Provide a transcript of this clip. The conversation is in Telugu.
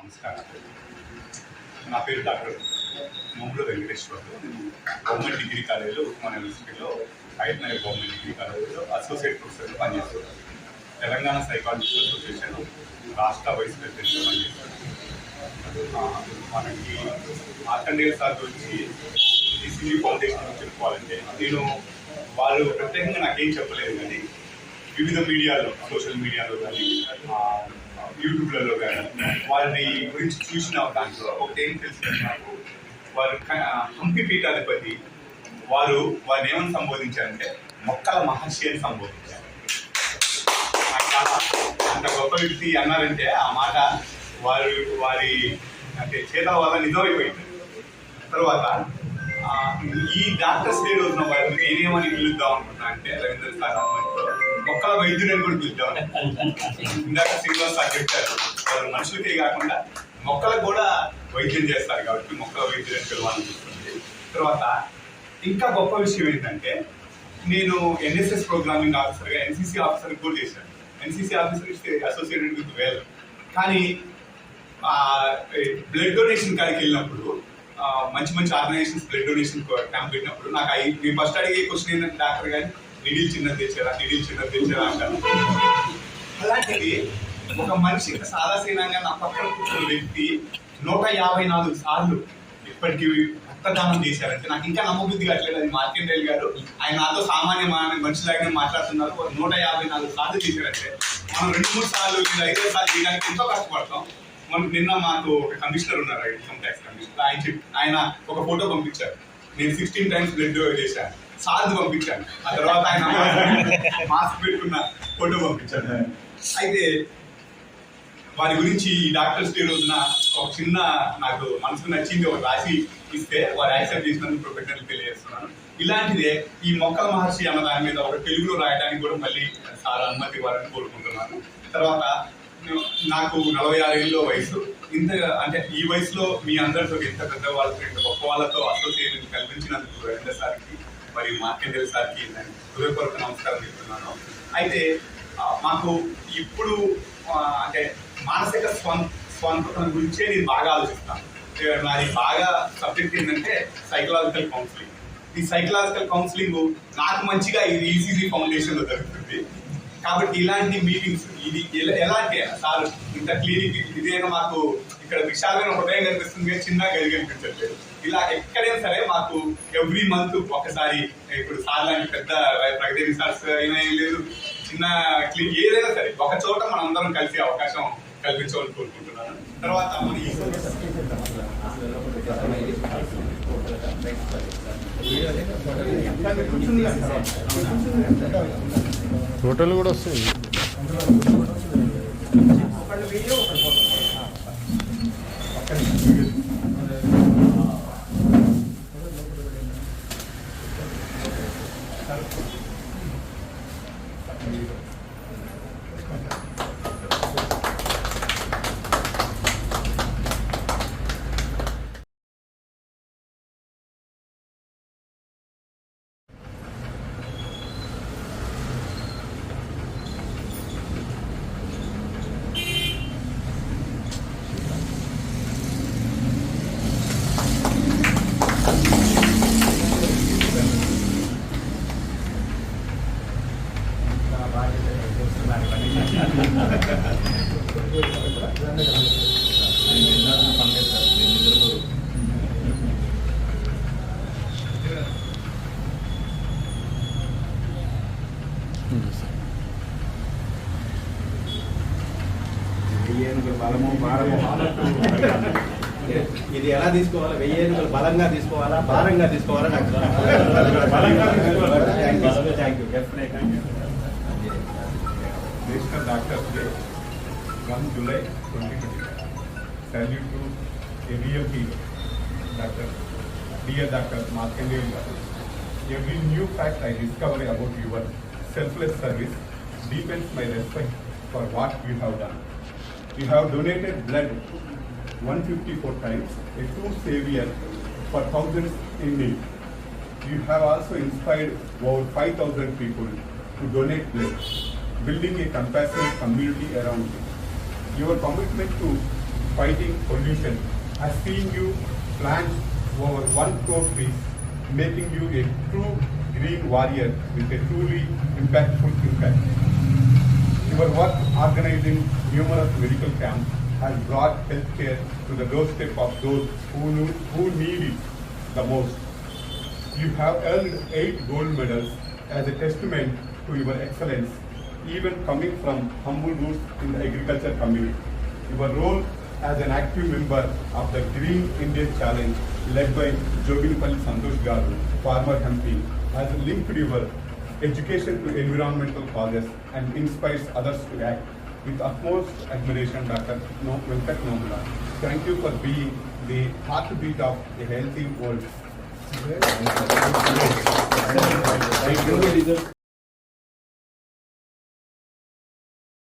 నమస్కారం. నా పేరు డాక్టర్ మొమ్మల వెంకటేశ్వర్లు నేను గవర్నమెంట్ డిగ్రీ కాలేజీలో ఉస్మాన్ యూనివర్సిటీలో హైట్ నగర్ గవర్నమెంట్ డిగ్రీ కాలేజీలో అసోసియేట్ ప్రొఫెసర్గా పనిచేస్తున్నాను తెలంగాణ సైకాలజిస్ట్ అసోసియేషన్ రాష్ట్ర వైస్ ప్రెసిడెంట్గా పనిచేస్తున్నాను మనకి మార్కండేయ సార్ గురించి ఈసీజీ ఫౌండేషన్ గురించి చెప్పుకోవాలంటే నేను వాళ్ళు ప్రత్యేకంగా నాకేం చెప్పలేదు కానీ వివిధ మీడియాలో సోషల్ మీడియాలో కానీ యూట్యూబ్లలో కానీ వారి గురించి చూసిన దాంట్లో ఒకటి ఏం తెలిసింది నాకు? వారు హంపి పీఠాధిపతి. వారు వారిని ఏమని సంబోధించారంటే మొక్కల మహర్షి అని సంబోధించారు. అంత గొప్ప వ్యక్తి అన్నారంటే ఆ మాట వారు వారి అంటే చేత వల్ల నిజమైపోయింది. తర్వాత ఈ డాక్టర్స్ డే రోజున వారిని నేనేమని పిలుద్దాం అనుకుంటున్నా అంటే రవీంద్ర సార్ మొక్కల వైద్యుడని కూడా పిలుద్దాం ఇందాక శ్రీనివాస్ సార్ చెప్పారు వారు మనుషులకే కాకుండా మొక్కలకు కూడా వైద్యం చేస్తారు కాబట్టి మొక్కల వైద్యులని పిలవాలనిపిస్తుంది తర్వాత ఇంకా గొప్ప విషయం ఏంటంటే నేను ఎన్ఎస్ఎస్ ప్రోగ్రామింగ్ ఆఫీసర్గా ఎన్సీసీ ఆఫీసర్ కూడా చేశాను. ఎన్సీసీ ఆఫీసర్ అసోసియేటెడ్ విత్ వేల్ కానీ బ్లడ్ డొనేషన్ కాడికి వెళ్ళినప్పుడు మంచి మంచి ఆర్గనైజేషన్స్ బ్లడ్ డొనేషన్ క్యాంప్ పెట్టినప్పుడు నాకు అయి నేను ఫస్ట్ అడిగే క్వశ్చన్ ఏంటంటే డాక్టర్ గారు నిడిల్ చిన్నది తెచ్చారా నిడిల్ చిన్నది తెచ్చారా అంటారు. అలాంటిది ఒక మనిషి సాదాసీనంగా నా పక్కన కూర్చున్న వ్యక్తి నూట యాభై నాలుగు సార్లు ఇప్పటికీ రక్తదానం చేశారంటే నాకు ఇంకా నమ్మబుద్ధి కావట్లేదు. అది మార్కెండేల్ గారు ఆయన నాతో సామాన్య మా- మనుషులాగానే మాట్లాడుతున్నారు. ఒక నూట యాభై నాలుగు సార్లు చేశారంటే మనం రెండు మూడు సార్లు లేదా ఐదో సార్లు చేయడానికి ఎంతో కష్టపడతాం. మనం నిన్న మాకు ఒక కమిషనర్ ఉన్నారు ఇన్కమ్ ట్యాక్స్ కమిషనర్. ఆయన చెప్పి ఆయన ఒక ఫోటో పంపించారు. నేను సిక్స్టీన్ టైమ్స్ బ్లడ్ చేశాను. సార్ది పంపించాను ఆ తర్వాత ఆయన మాస్క్ పెట్టుకున్న ఫోటో పంపించాను అయితే వారి గురించి ఈ డాక్టర్స్ డే రోజున ఒక చిన్న నాకు మనసుకు నచ్చింది ఒక రాసి ఇస్తే వారు యాక్సెప్ట్ చేసినందుకు ప్రొఫెషనల్ తెలియజేస్తున్నాను. ఇలాంటిదే ఈ మొక్కల మహర్షి అన్న దాని మీద ఒక తెలుగులో రాయడానికి కూడా మళ్ళీ సార్ అనుమతి ఇవ్వాలని కోరుకుంటున్నాను. తర్వాత నాకు నలభై ఆరు ఏళ్ళలో వయసు. ఇంత అంటే ఈ వయసులో మీ అందరితో ఇంత పెద్ద వాళ్ళతో ఇంత గొప్ప వాళ్ళతో అసోసియేషన్ కల్పించినందుకు రవీంద్ర సార్కి. మరి మార్కెండల్ సార్కి నేను హృదయపూర్వక నమస్కారం చెప్తున్నాను. అయితే మాకు ఇప్పుడు అంటే మానసిక స్వం స్వంతన గురించే నేను బాగా ఆలోచిస్తాను నాది బాగా సబ్జెక్ట్ ఏంటంటే సైకలాజికల్ కౌన్సిలింగ్ ఈ సైకలాజికల్ కౌన్సిలింగ్ నాకు మంచిగా ఇది ఈసీజీ ఫౌండేషన్లో జరుగుతుంది కాబట్టి ఇలాంటి మీటింగ్స్ ఇది ఎలా- ఎలాంటి సార్ ఇంత క్లినిక్ ఇదేనా మాకు ఇక్కడ విశాలమైన హృదయం కనిపిస్తుంది కానీ చిన్న గది కనిపించట్లేదు. ఇలా ఎక్కడైనా సరే మాకు ఎవ్రీ మంత్ ఒకసారి ఇప్పుడు సార్ లాంటి పెద్ద ప్రగతి రిసార్ట్స్ అయినా ఏం లేదు. చిన్న క్లినిక్ ఏదైనా సరే ఒక చోట మనం అందరం కలిసే అవకాశం కల్పించాలని కోరుకుంటున్నాను. తర్వాత మన ఈ కూడా వస్తుంది. బలము భారము ఇది ఎలా తీసుకోవాలా? వెయ్యేనుగులు బలంగా తీసుకోవాలా? భారంగా తీసుకోవాలా? నాకు బలంగా తీసుకోవాలి. Thank you National Doctors Day, 1 July 2025. Salute to every hero, Doctor, dear Doctor Markandeya Every new fact I discover about your selfless service deepens my respect for what you have done. You have donated blood 154 times, a true savior for thousands in need. You have also inspired over 5,000 people to donate blood building a compassionate community around you. Your commitment to fighting pollution has seen you plant over one crore trees, making you a true green warrior with a truly impactful impact. Your work organizing numerous medical camps has brought healthcare to the doorstep of those who, knew, who need it the most. You have earned eight gold medals as a testament to your excellence, even coming from humble roots in the agriculture community. Your role as an active member of the Green Indian Challenge led by Joginpalli Santosh Garu, farmer MP, has linked your education to environmental causes and inspires others to act. With utmost admiration, Dr. No- Venkat Nomula, thank you for being the heartbeat of a healthy world. Thank you.